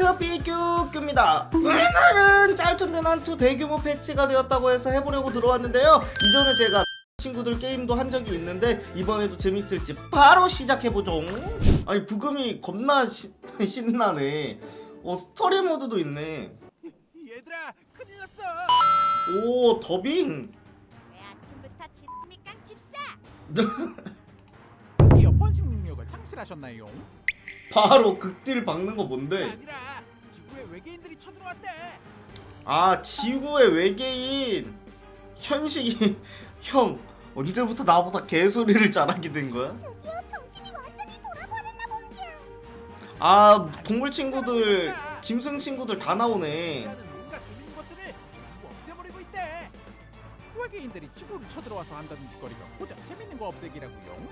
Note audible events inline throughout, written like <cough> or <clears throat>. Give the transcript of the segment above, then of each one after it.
안녕하세요 삐규규입니다. 오늘은 짤툰데 난투 대규모 패치가 되었다고 해서 해보려고 들어왔는데요. 이전에 제가 친구들 게임도 한 적이 있는데 이번에도 재밌을지 바로 시작해보죠. 아니 부금이 겁나 시- <laughs> 신나네. 어 스토리 모드도 있네. 얘들아 큰일 났어. 오 더빙. 왜 아침부터 집입니까 집사? 이어폰 식능력을 상실하셨나요? 바로 극딜 박는 거 뭔데? 아니라 외계인들이 쳐들어왔대 아 지구의 외계인 현식이 <laughs> 형 언제부터 나보다 개소리를 잘하게 된 거야? 드디어 정신이 완전히 돌아버렸나 봅니다. 아 동물 친구들 짐승 친구들 다 나오네 라는 뭔가 재밌는 것들을 전부 없애버리고 있대 외계인들이 지구를 쳐들어와서 한다는 짓거리가 고작 재밌는 거 없애기라고요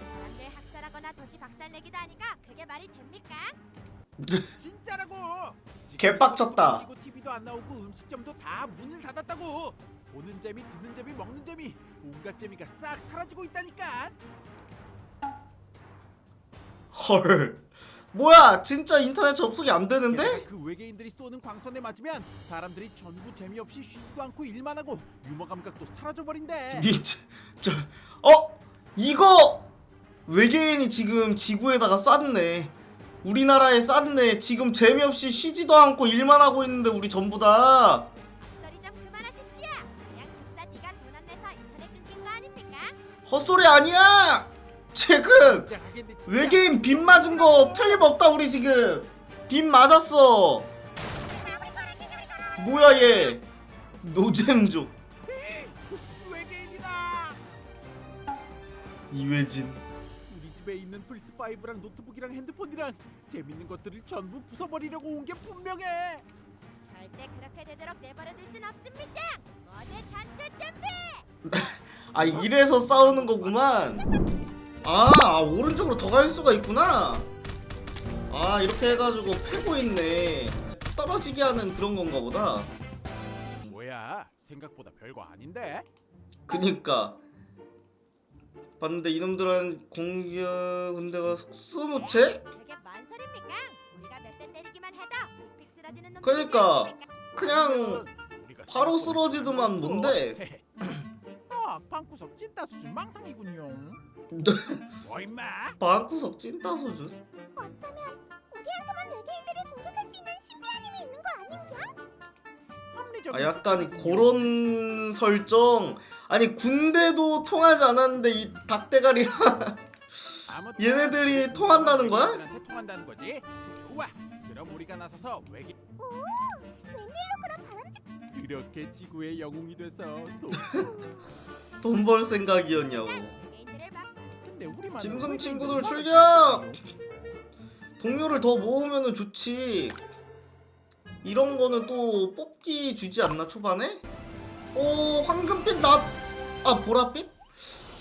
사람들 학살하거나 도시 박살내기도 하니까 그게 말이 됩니까? <laughs> 진짜라고 개빡쳤다. TV도 안 나오고 음식점도 다 문을 닫았다고. 보는 재미 듣는 재미 먹는 재미. 온갖 재미가 싹 사라지고 있다니까. 헐. 뭐야? 진짜 인터넷 접속이 안 되는데? 게다가 그 외계인들이 쏘는 광선에 맞으면 사람들이 전부 재미없이 쉬지도 않고 일만 하고 유머 감각도 사라져 버린대. 미치 저어? 이거 외계인이 지금 지구에다가 쐈네 우리나라에 쐈네 지금 재미없이 쉬지도 않고 일만 하고 있는데 우리 전부 다 헛소리 좀 그만하십시오. 그냥 집사 네가 돈안 내서 인터넷 끊긴 거 아닙니까? 헛소리 아니야 지금 진짜 가겠네, 진짜. 외계인 빗 맞은 거 틀림없다 우리 지금 빗 맞았어 뭐야 얘 노잼족 <laughs> 외계인이다. 우리 집에 있는 플스 5랑 노트북이랑 핸드폰이랑 재밌는 것들을 전부 부숴버리려고 온 게 분명해. 절대 그렇게 되도록 내버려둘 순 없습니다. 모두 잔뜩 준비. <laughs> 아 이래서 싸우는 거구만 아, 아, 오른쪽으로 더 갈 수가 있구나 아 이렇게 해가지고 패고 있네 떨어지게 하는 그런 건가 보다 뭐야? 생각보다 별거 아닌데? 그니까 봤는데 이놈들은 공격 군대가 속수무책? 그러니까. 그냥 바로 쓰러지더만 뭔데? <laughs> 아, 방구석 찐따 수준 망상이군요. 뭐 임마? 방구석 찐따 수준? 어쩌면 우리한테만 외계인들이 공격할 수 있는 신비한 힘이 있는 거 아닌가? 아 약간 그런 설정 아니 군대도 통하지 않았는데 이 닭대가리랑 얘네들이 통한다는 거야? 통한다는 거지. 좋아. 그럼 우리가 나서서 외계 웬일로 그런 바람직 그렇게 지구의 영웅이 돼서 또 <laughs> 돈벌 생각이었냐고 외계인들을 막 근데 우리만 짐승 친구들 출격! 동료를 더 모으면 좋지 이런 거는 또 뽑기 주지 않나 초반에? 오 황금빛 나... 아 보라빛?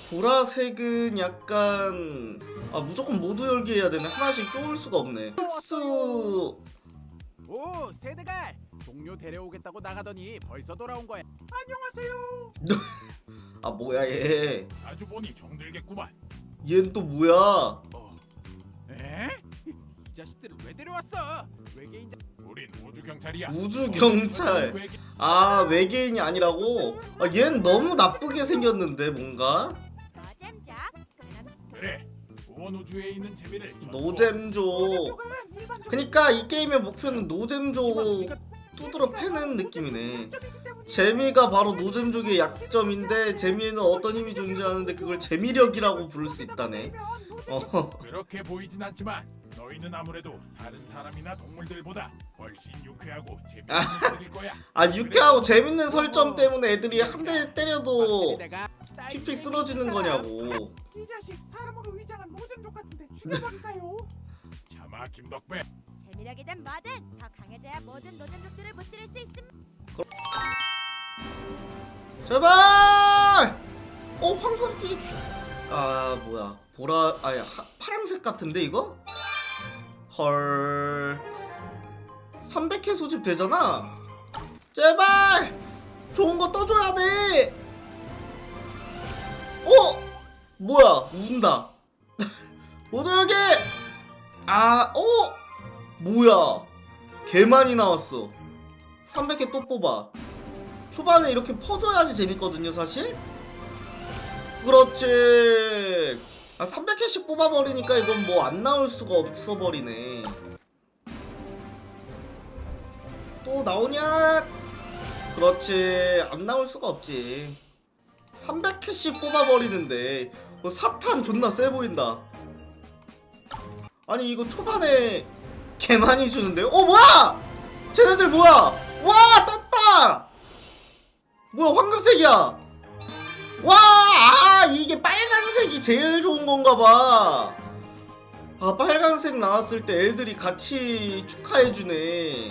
보라색은 약간 아 무조건 모두 열기 해야 되네 하나씩 쪼을 수가 없네 흑수 오 세대갈 동료 데려오겠다고 나가더니 벌써 돌아온 거야. 안녕하세요. <laughs> 아 뭐야 얘 아주 보니 정들겠구만. 얘는 또 뭐야 어. 에? <laughs> 이 자식들을 왜 데려왔어? 외계인 자... 우린 우주 경찰이야. 우주 경찰 아 외계인이 아니라고? 아 얘는 너무 나쁘게 생겼는데 뭔가 그래. 온 우주에 있는 재미를 노잼조 그니까 이 게임의 목표는 노잼조 두드러 패는 느낌이네 재미가 바로 노잼족의 약점인데 재미에는 어떤 힘이 존재하는데 그걸 재미력이라고 부를 수 있다네 어 그렇게 보이진 않지만 너희는 아무래도 다른 사람이나 동물들보다 훨씬 유쾌하고 재밌는 애들일 거야. 아 유쾌하고 재밌는 설정 때문에 애들이 한 대 때려도 픽픽 쓰러지는 거냐고 이 자식 사람으로 위장한 노잼족 같은데 죽여버릴까요? 참아 김덕배. 재미력이든 뭐든 더 강해져야 모든 노잼족들을 무찌를 수 있습니다. 제발 어 황금빛 아 뭐야 보라 아니 하, 파랑색 같은데 이거 헐. 300회 소집 되잖아. 제발! 좋은 거 떠줘야 돼! 어? 뭐야? 운다. <laughs> 여기! 아 어? 뭐야? 개 많이 나왔어. 300개 또 뽑아. 초반에 이렇게 퍼줘야지 재밌거든요 사실? 그렇지 아 300개씩 뽑아버리니까 이건 뭐 안 나올 수가 없어버리네. 또 나오냐? 그렇지. 안 나올 수가 없지. 300개씩 뽑아버리는데 뭐 사탄 존나 세 보인다. 아니 이거 초반에 개 많이 주는데? 어 뭐야? 쟤네들 뭐야? 와 떴다! 뭐야 황금색이야! 와 아, 이게 빨간색이 제일 좋은 건가 봐 아 빨간색 나왔을 때 애들이 같이 축하해주네.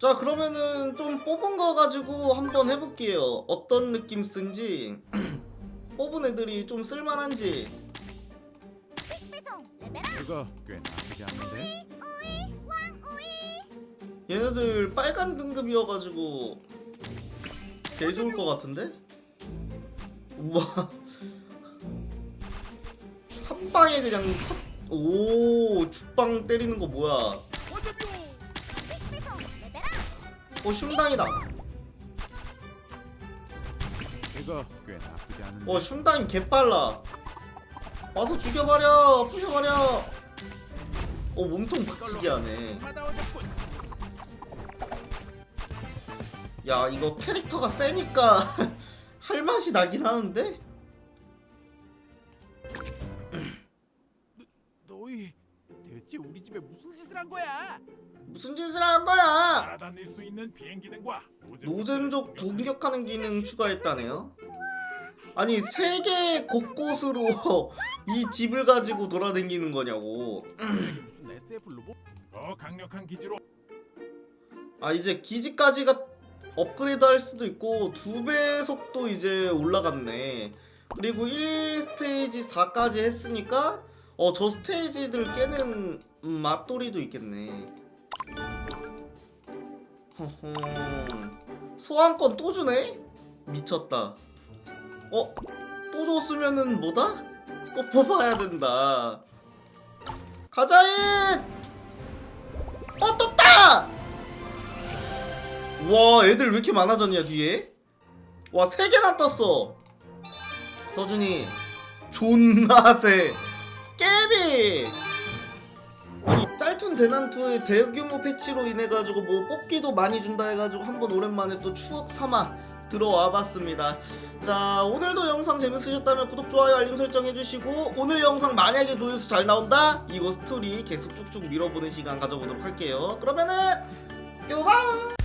자 그러면은 좀 뽑은 거 가지고 한번 해볼게요. 어떤 느낌 쓴지. <clears throat> 뽑은 애들이 좀 쓸만한지. 이거 꽤 나쁘지 않는데? 얘네들 빨간 등급이어가지고 개 좋을 것 같은데? 우와 한 방에 그냥 컷. 오 죽방 때리는 거 뭐야 어 슝당이다 이거 꽤 나쁘지 않은데? 어 슝당이 개빨라 와서 죽여버려 부셔버려 어 몸통 박치기 하네. 야 이거 캐릭터가 세니까 <laughs> 할 맛이 나긴 하는데 너희 대체 우리 집에 무슨 짓을 한 거야? 무슨 짓을 한 거야? 날아다닐 수 있는 비행기 등과 노잼족 공격하는 기능 추가했다네요? 아니 세계 곳곳으로 <laughs> 이 집을 가지고 돌아다니는 거냐고. 무슨 SF 로봇? 더 강력한 기지로. 아 이제 기지까지가 업그레이드 할 수도 있고 두 배 속도 이제 올라갔네. 그리고 1 스테이지 4까지 했으니까 어 저 스테이지들 깨는 음, 맛돌이도 있겠네 허허 소환권 또 주네? 미쳤다 어? 또 줬으면은 뭐다? 또 뽑아야 된다 가자잇! 어 떴다! 와 애들 왜 이렇게 많아졌냐 뒤에 와세 개나 떴어 서준이 존나 세 깨비 아니 짤툰 대난투의 대규모 패치로 인해 가지고 뭐 뽑기도 많이 준다 해가지고 한번 오랜만에 또 추억 삼아 들어와 봤습니다. 자 오늘도 영상 재밌으셨다면 구독 좋아요 알림 설정 해주시고 오늘 영상 만약에 조회수 잘 나온다? 이거 스토리 계속 쭉쭉 밀어보는 시간 가져보도록 할게요. 그러면은 뾰바